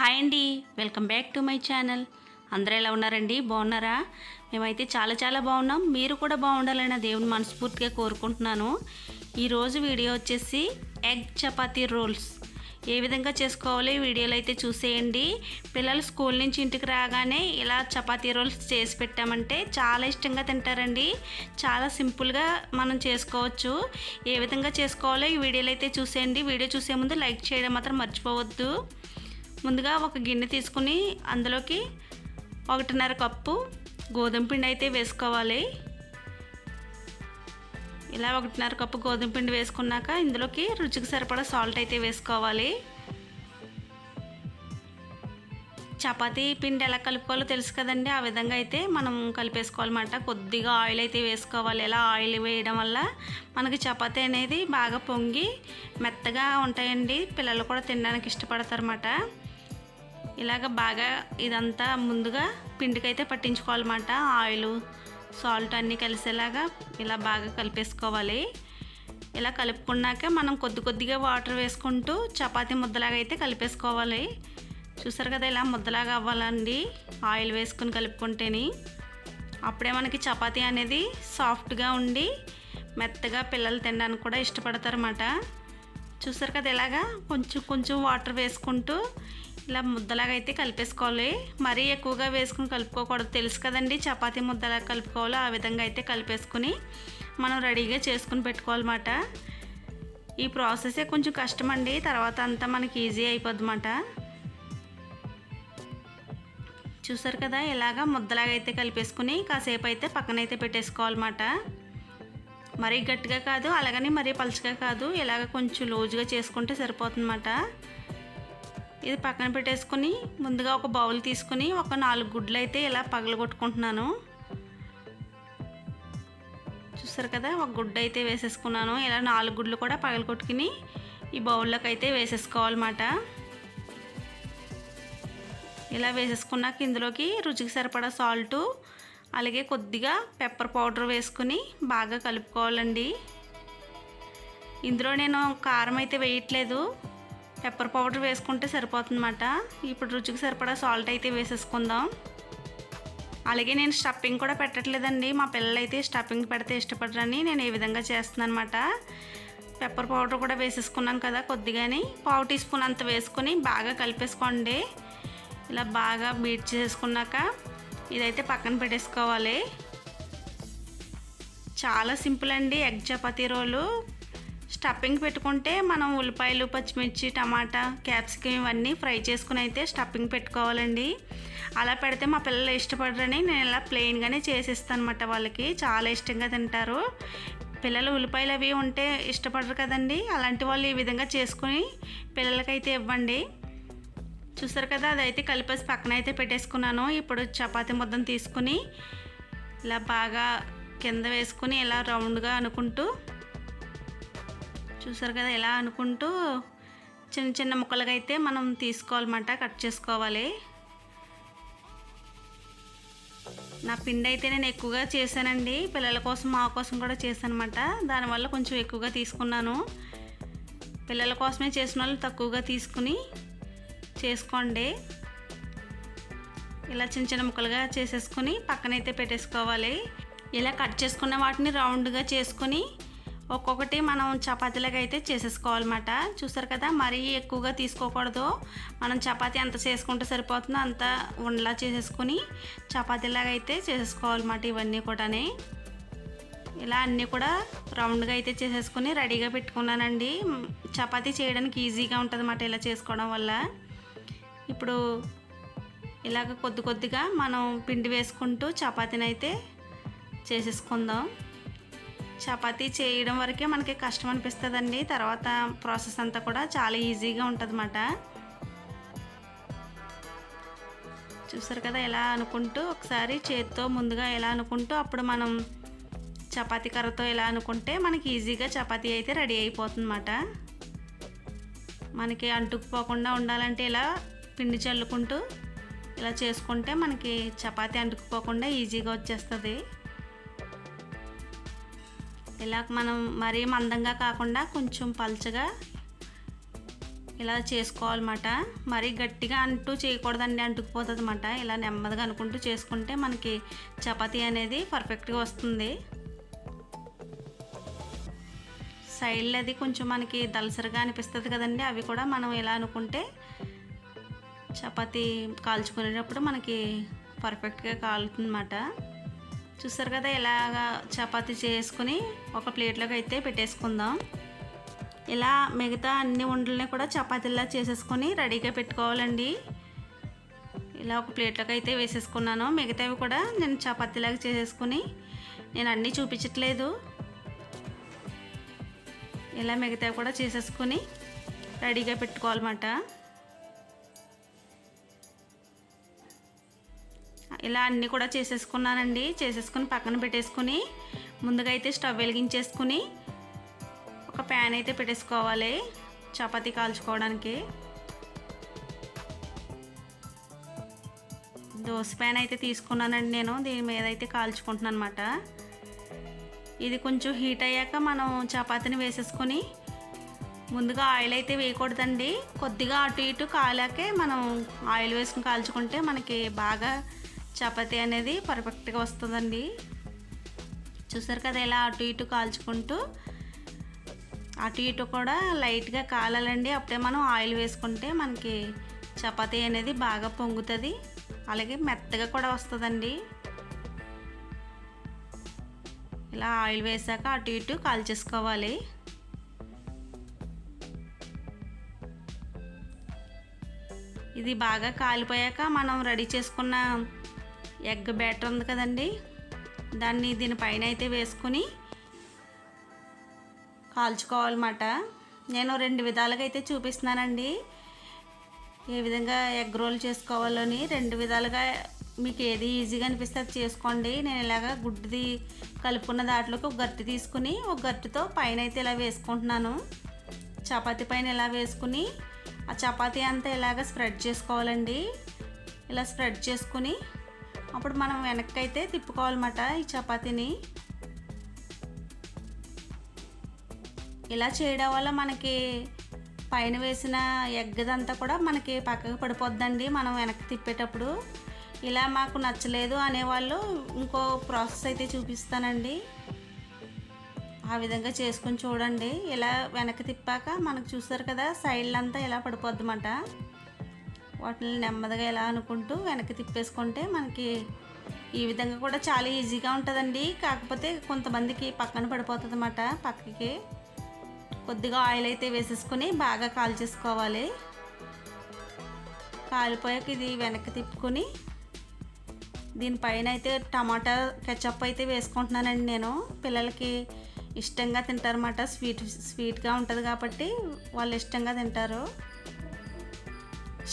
Hi అండి. Welcome back to my channel. అందరూ ఎలా ఉన్నారండి? బాగున్నారా? మేమైతే చాలా చాలా బాగున్నాం. మీరు కూడా బాగుండాలని దేవుని మనస్ఫూర్తిగా కోరుకుంటున్నాను. ఈరోజు వీడియో వచ్చేసి ఎగ్ చపాతీ రోల్స్. ఏ విధంగా చేసుకోవాలో ఈ వీడియోలో అయితే చూసేయండి. పిల్లలు స్కూల్ నుంచి ఇంటికి రాగానే ఇలా చపాతీ రోల్స్ చేసి పెట్టామంటే చాలా ఇష్టంగా తింటారండి. చాలా సింపుల్గా మనం చేసుకోవచ్చు. ఏ విధంగా చేసుకోవాలో ఈ వీడియోలో అయితే చూసేయండి. వీడియో చూసే ముందు లైక్ చేయడం మాత్రం మర్చిపోవద్దు. ముందుగా ఒక గిన్నె తీసుకుని అందులోకి ఒకటిన్నర కప్పు గోధుమ పిండి అయితే వేసుకోవాలి. ఇలా ఒకటిన్నర కప్పు గోధుమ పిండి వేసుకున్నాక ఇందులోకి రుచికి సరిపడా సాల్ట్ అయితే వేసుకోవాలి. చపాతీ పిండి ఎలా కలుపుకోవాలో తెలుసు కదండి? ఆ విధంగా అయితే మనం కలిపేసుకోవాలన్నమాట. కొద్దిగా ఆయిల్ అయితే వేసుకోవాలి. ఇలా ఆయిల్ వేయడం వల్ల మనకి చపాతీ అనేది బాగా పొంగి మెత్తగా ఉంటాయండి. పిల్లలు కూడా తినడానికి ఇష్టపడతారన్నమాట. ఇలాగ బాగా ఇదంతా ముందుగా పిండికైతే పట్టించుకోవాలన్నమాట. ఆయిల్ సాల్ట్ అన్నీ కలిసేలాగా ఇలా బాగా కలిపేసుకోవాలి. ఇలా కలుపుకున్నాక మనం కొద్ది కొద్దిగా వాటర్ వేసుకుంటూ చపాతీ ముద్దలాగా అయితే కలిపేసుకోవాలి. చూసారు కదా ఇలా ముద్దలాగా అవ్వాలండి. ఆయిల్ వేసుకుని కలుపుకుంటేని. అప్పుడే మనకి చపాతీ అనేది సాఫ్ట్గా ఉండి మెత్తగా పిల్లలు తినడానికి కూడా ఇష్టపడతారన్నమాట. చూసారు కదా ఇలాగా కొంచెం కొంచెం వాటర్ వేసుకుంటూ ఇలా ముద్దలాగా అయితే కలిపేసుకోవాలి. మరీ ఎక్కువగా వేసుకుని కలుపుకోకూడదు. తెలుసు కదండి చపాతీ ముద్దలా కలుపుకోవాలో ఆ విధంగా అయితే కలిపేసుకుని మనం రెడీగా చేసుకుని పెట్టుకోవాలన్నమాట. ఈ ప్రాసెసే కొంచెం కష్టం అండి తర్వాత అంతా మనకి ఈజీ అయిపోద్దన్నమాట. చూసారు కదా ఇలాగా ముద్దలాగా అయితే కలిపేసుకుని కాసేపు అయితే పక్కనైతే పెట్టేసుకోవాలన్నమాట. మరీ గట్టిగా కాదు అలాగని మరీ పలుచగా కాదు ఇలాగ కొంచెం లూజుగా చేసుకుంటే సరిపోతుందన్నమాట. ఇది పక్కన పెట్టేసుకుని ముందుగా ఒక బౌల్ తీసుకుని ఒక నాలుగు గుడ్లు అయితే ఇలా పగలగొట్టుకుంటున్నాను. చూసారు కదా ఒక గుడ్డ అయితే వేసేసుకున్నాను. ఇలా నాలుగు గుడ్లు కూడా పగలగొట్టుకుని ఈ బౌల్లోకి అయితే వేసేసుకోవాలన్నమాట. ఇలా వేసేసుకున్నాక ఇందులోకి రుచికి సరిపడా సాల్టు అలాగే కొద్దిగా పెప్పర్ పౌడర్ వేసుకుని బాగా కలుపుకోవాలండి. ఇందులో నేను కారం అయితే వేయట్లేదు. పెప్పర్ పౌడర్ వేసుకుంటే సరిపోతుందన్నమాట. ఇప్పుడు రుచికి సరిపడా సాల్ట్ అయితే వేసేసుకుందాం. అలాగే నేను స్టఫింగ్ కూడా పెట్టట్లేదండి. మా పిల్లలు అయితే స్టఫింగ్ పెడితే ఇష్టపడరని నేను ఈ విధంగా చేస్తున్నాను అనమాట పెప్పర్ పౌడర్ కూడా వేసేసుకున్నాం కదా కొద్దిగాని. పావు టీ స్పూన్ అంత వేసుకొని బాగా కలిపేసుకోండి. ఇలా బాగా బీట్ చేసుకున్నాక ఇదైతే పక్కన పెట్టేసుకోవాలి. చాలా సింపుల్ అండి ఎగ్ చపాతీ రోలు. స్టఫింగ్ పెట్టుకుంటే మనం ఉల్లిపాయలు పచ్చిమిర్చి టమాటా క్యాప్సికమ్ ఇవన్నీ ఫ్రై చేసుకుని అయితే స్టఫింగ్ పెట్టుకోవాలండి. అలా పెడితే మా పిల్లలు ఇష్టపడరని నేను ఇలా ప్లెయిన్గానే చేసిస్తాను అనమాట వాళ్ళకి. చాలా ఇష్టంగా తింటారు. పిల్లలు ఉల్లిపాయలు అవి ఉంటే ఇష్టపడరు కదండి. అలాంటి వాళ్ళు ఈ విధంగా చేసుకుని పిల్లలకైతే ఇవ్వండి. చూసారు కదా అదైతే కలిపేసి పక్కన అయితే పెట్టేసుకున్నాను. ఇప్పుడు చపాతీ ముద్దను తీసుకుని ఇలా బాగా కింద వేసుకుని ఇలా రౌండ్గా అనుకుంటూ చూసారు కదా ఎలా అనుకుంటూ చిన్న చిన్న ముక్కలుగా అయితే మనం తీసుకోవాలన్నమాట కట్ చేసుకోవాలి. నా పిండి అయితే నేను ఎక్కువగా చేశానండి పిల్లల కోసం మా కోసం కూడా చేశానమాట దానివల్ల కొంచెం ఎక్కువగా తీసుకున్నాను. పిల్లల కోసమే చేసిన వాళ్ళు తక్కువగా తీసుకుని చేసుకోండి. ఇలా చిన్న చిన్న ముక్కలుగా చేసేసుకొని పక్కనైతే పెట్టేసుకోవాలి. ఇలా కట్ చేసుకున్న వాటిని రౌండ్గా చేసుకొని ఒక్కొక్కటి మనం చపాతీలాగా అయితే చేసేసుకోవాలన్నమాట. చూసారు కదా మరీ ఎక్కువగా తీసుకోకూడదు. మనం చపాతీ ఎంత చేసుకుంటే సరిపోతుందో అంత ఉండలా చేసేసుకొని చపాతీలాగా అయితే చేసేసుకోవాలన్నమాట ఇవన్నీ కూడానే. ఇలా అన్నీ కూడా రౌండ్గా అయితే చేసేసుకొని రెడీగా పెట్టుకున్నానండి. చపాతీ చేయడానికి ఈజీగా ఉంటుంది అన్నమాట ఇలా చేసుకోవడం వల్ల. ఇప్పుడు ఇలాగ కొద్ది కొద్దిగా మనం పిండి వేసుకుంటూ చపాతీని అయితే చేసేసుకుందాం. చపాతీ చేయడం వరకే మనకి కష్టం అనిపిస్తుందండి. తర్వాత ప్రాసెస్ అంతా కూడా చాలా ఈజీగా ఉంటుంది చూసారు కదా ఎలా అనుకుంటూ ఒకసారి చేతితో ముందుగా ఎలా అనుకుంటూ అప్పుడు మనం చపాతీ కర్రతో ఎలా అనుకుంటే మనకి ఈజీగా చపాతీ అయితే రెడీ అయిపోతుందన్నమాట. మనకి అంటుకుపోకుండా ఉండాలంటే ఇలా పిండి చల్లుకుంటూ ఇలా చేసుకుంటే మనకి చపాతీ అంటుకుపోకుండా ఈజీగా వచ్చేస్తుంది. ఇలా మనం మరీ మందంగా కాకుండా కొంచెం పల్చగా ఇలా చేసుకోవాలన్నమాట. మరీ గట్టిగా అంటూ చేయకూడదండి అంటుకుపోతుంది అనమాట ఇలా నెమ్మదిగా అనుకుంటూ చేసుకుంటే మనకి చపాతీ అనేది పర్ఫెక్ట్గా వస్తుంది. సైడ్లు అది కొంచెం మనకి దలసరిగా అనిపిస్తుంది కదండి అవి కూడా మనం ఇలా అనుకుంటే చపాతీ కాల్చుకునేటప్పుడు మనకి పర్ఫెక్ట్గా కాలుతుందన్నమాట. చూసారు కదా ఇలాగా చపాతీ చేసుకుని ఒక ప్లేట్లోకి అయితే పెట్టేసుకుందాం. ఇలా మిగతా అన్ని ఉండలని కూడా చపాతీలా చేసేసుకొని రెడీగా పెట్టుకోవాలండి. ఇలా ఒక ప్లేట్లోకి అయితే వేసేసుకున్నాను. మిగతావి కూడా నేను చపాతీలాగా చేసేసుకుని నేను అన్నీ చూపించట్లేదు. ఇలా మిగతావి కూడా చేసేసుకుని రెడీగా పెట్టుకోవాలన్నమాట. ఇలా అన్నీ కూడా చేసేసుకున్నానండి. చేసేసుకుని పక్కన పెట్టేసుకుని ముందుగా అయితే స్టవ్ వెలిగించేసుకుని ఒక ప్యాన్ అయితే పెట్టేసుకోవాలి చపాతీ కాల్చుకోవడానికి. దోశ ప్యాన్ అయితే తీసుకున్నానండి నేను దీని మీద అయితే కాల్చుకుంటున్నాను అనమాట ఇది కొంచెం హీట్ అయ్యాక మనం చపాతీని వేసేసుకొని ముందుగా ఆయిల్ అయితే వేయకూడదండి. కొద్దిగా అటు ఇటు కాలాకే మనం ఆయిల్ వేసుకుని కాల్చుకుంటే మనకి బాగా చపాతీ అనేది పర్ఫెక్ట్గా వస్తుందండి. చూసారు కదా ఇలా అటు ఇటు కాల్చుకుంటూ అటు ఇటు కూడా లైట్గా కాలాలండి. అప్పుడే మనం ఆయిల్ వేసుకుంటే మనకి చపాతీ అనేది బాగా పొంగుతుంది. అలాగే మెత్తగా కూడా వస్తుందండి. ఇలా ఆయిల్ వేసాక అటు ఇటు కాల్చేసుకోవాలి. ఇది బాగా కాలిపోయాక మనం రెడీ చేసుకున్న ఎగ్ బ్యాటర్ ఉంది కదండి. దాన్ని దీనిపైన అయితే వేసుకుని కాల్చుకోవాలన్నమాట. నేను రెండు విధాలుగా అయితే చూపిస్తున్నానండి. ఏ విధంగా ఎగ్ రోల్ చేసుకోవాలని రెండు విధాలుగా మీకు ఏది ఈజీగా అనిపిస్తే అది చేసుకోండి. నేను ఇలాగ గుడ్డిది కలుపుకున్న దాంట్లోకి ఒక గట్టి తీసుకుని ఒక గట్టుతో పైన అయితే ఇలా వేసుకుంటున్నాను. చపాతీ పైన ఇలా వేసుకుని ఆ చపాతీ అంతా ఇలాగ స్ప్రెడ్ చేసుకోవాలండి. ఇలా స్ప్రెడ్ చేసుకుని అప్పుడు మనం వెనక్కైతే తిప్పుకోవాలన్నమాట ఈ చపాతీని. ఇలా చేయడం వల్ల మనకి పైన వేసిన ఎగ్గదంతా కూడా మనకి పక్కకు పడిపోద్దండి మనం వెనక్కి తిప్పేటప్పుడు. ఇలా మాకు నచ్చలేదు అనేవాళ్ళు ఇంకో ప్రాసెస్ అయితే చూపిస్తానండి. ఆ విధంగా చేసుకొని చూడండి. ఇలా వెనక్కి తిప్పాక మనకు చూస్తారు కదా సైడ్లంతా ఇలా పడిపోద్దమాట వాటిని నెమ్మదిగా ఇలా అనుకుంటూ వెనక్కి తిప్పేసుకుంటే మనకి ఈ విధంగా కూడా చాలా ఈజీగా ఉంటుందండి. కాకపోతే కొంతమందికి పక్కన పడిపోతుంది అన్నమాట పక్కకి కొద్దిగా ఆయిల్ అయితే వేసేసుకొని బాగా కాల్చేసుకోవాలి కాలిపోయాక ఇది వెనక్కి తిప్పుకొని దీనిపైన అయితే టమాటా కెచప్ అయితే వేసుకుంటున్నానండి నేను. పిల్లలకి ఇష్టంగా తింటారన్నమాట. స్వీట్ స్వీట్గా ఉంటుంది కాబట్టి వాళ్ళు ఇష్టంగా తింటారు.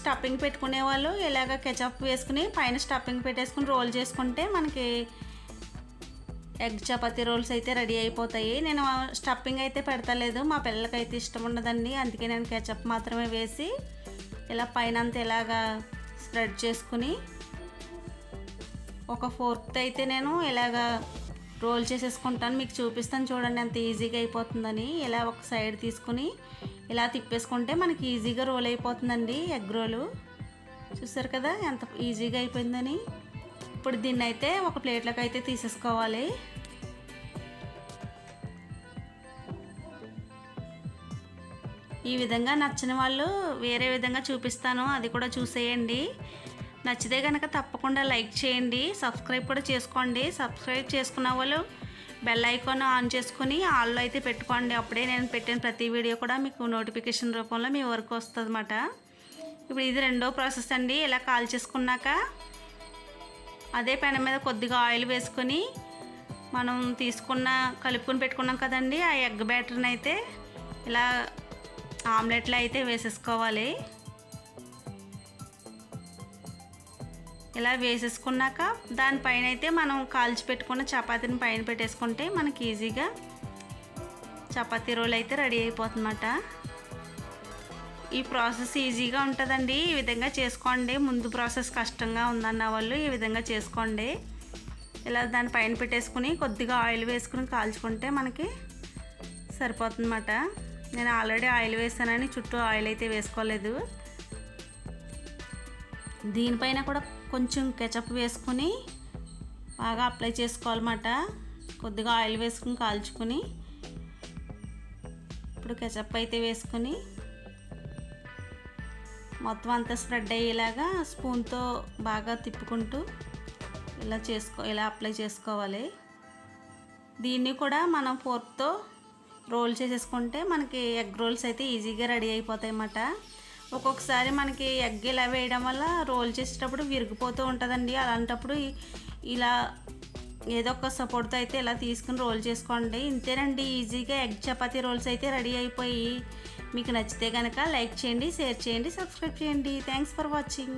స్టఫింగ్ పెట్టుకునే వాళ్ళు ఇలాగ కెచప్ వేసుకుని పైన స్టఫింగ్ పెట్టేసుకుని రోల్ చేసుకుంటే మనకి ఎగ్ చపాతి రోల్స్ అయితే రెడీ అయిపోతాయి. నేను స్టఫింగ్ అయితే పెడతలేదు. మా పిల్లలకి అయితే ఇష్టం ఉండదండి. అందుకే నేను కెచప్ మాత్రమే వేసి ఇలా పైన అంతా ఇలాగా స్ప్రెడ్ చేసుకుని ఒక ఫోర్త్ అయితే నేను ఇలాగా రోల్ చేసేసుకుంటాను. మీకు చూపిస్తాను చూడండి ఎంత ఈజీగా అయిపోతుందని. ఇలా ఒక సైడ్ తీసుకుని ఇలా తిప్పేసుకుంటే మనకి ఈజీగా రోల్ అయిపోతుందండి ఎగ్ రోలు. చూసారు కదా ఎంత ఈజీగా అయిపోయిందని. ఇప్పుడు దీన్ని అయితే ఒక ప్లేట్లోకి అయితే తీసేసుకోవాలి. ఈ విధంగా నచ్చిన వాళ్ళు వేరే విధంగా చూపిస్తాను అది కూడా చూసేయండి. నచ్చితే కనుక తప్పకుండా లైక్ చేయండి సబ్స్క్రైబ్ కూడా చేసుకోండి. సబ్స్క్రైబ్ చేసుకున్న వాళ్ళు బెల్ ఐకాన్ ఆన్ చేసుకుని ఆల్లో అయితే పెట్టుకోండి. అప్పుడే నేను పెట్టిన ప్రతి వీడియో కూడా మీకు నోటిఫికేషన్ రూపంలో మీ వరకు వస్తుందన్నమాట. ఇప్పుడు ఇది రెండో ప్రాసెస్ అండి. ఇలా కాల్ చేసుకున్నాక అదే పెన మీద కొద్దిగా ఆయిల్ వేసుకొని మనం తీసుకున్న కలుపుకొని పెట్టుకున్నాం కదండి ఆ ఎగ్ బ్యాటర్ని అయితే ఇలా ఆమ్లెట్లో అయితే వేసేసుకోవాలి. ఇలా వేసేసుకున్నాక దానిపైన అయితే మనం కాల్చి పెట్టుకున్న చపాతీని పైన పెట్టేసుకుంటే మనకి ఈజీగా చపాతీ రోల్ అయితే రెడీ అయిపోతుందన్నమాట. ఈ ప్రాసెస్ ఈజీగా ఉంటుందండి. ఈ విధంగా చేసుకోండి. ముందు ప్రాసెస్ కష్టంగా ఉందన్న వాళ్ళు ఈ విధంగా చేసుకోండి. ఇలా దాని పైన పెట్టేసుకుని కొద్దిగా ఆయిల్ వేసుకుని కాల్చుకుంటే మనకి సరిపోతుందన్నమాట. నేను ఆల్రెడీ ఆయిల్ వేసానని చుట్టూ ఆయిల్ అయితే వేసుకోలేదు. దీనిపైన కూడా కొంచెం కెచప్ వేసుకుని బాగా అప్లై చేసుకోవాలన్నమాట. కొద్దిగా ఆయిల్ వేసుకుని కాల్చుకుని ఇప్పుడు కెచప్ అయితే వేసుకుని మొత్తం అంతా స్ప్రెడ్ అయ్యేలాగా స్పూన్తో బాగా తిప్పుకుంటూ ఇలా చేసుకో ఇలా అప్లై చేసుకోవాలి. దీన్ని కూడా మనం ఫోర్క్తో రోల్ చేసేసుకుంటే మనకి ఎగ్ రోల్స్ అయితే ఈజీగా రెడీ అయిపోతాయి అన్నమాట ఒక్కొక్కసారి మనకి ఎగ్ ఇలా వేయడం వల్ల రోల్ చేసేటప్పుడు విరిగిపోతూ ఉంటుందండి. అలాంటప్పుడు ఇలా ఏదో ఒక సపోర్ట్తో అయితే ఇలా తీసుకుని రోల్ చేసుకోండి. ఇంతేనండి ఈజీగా ఎగ్ చపాతీ రోల్స్ అయితే రెడీ అయిపోయి. మీకు నచ్చితే కనుక లైక్ చేయండి షేర్ చేయండి సబ్స్క్రైబ్ చేయండి. Thanks for watching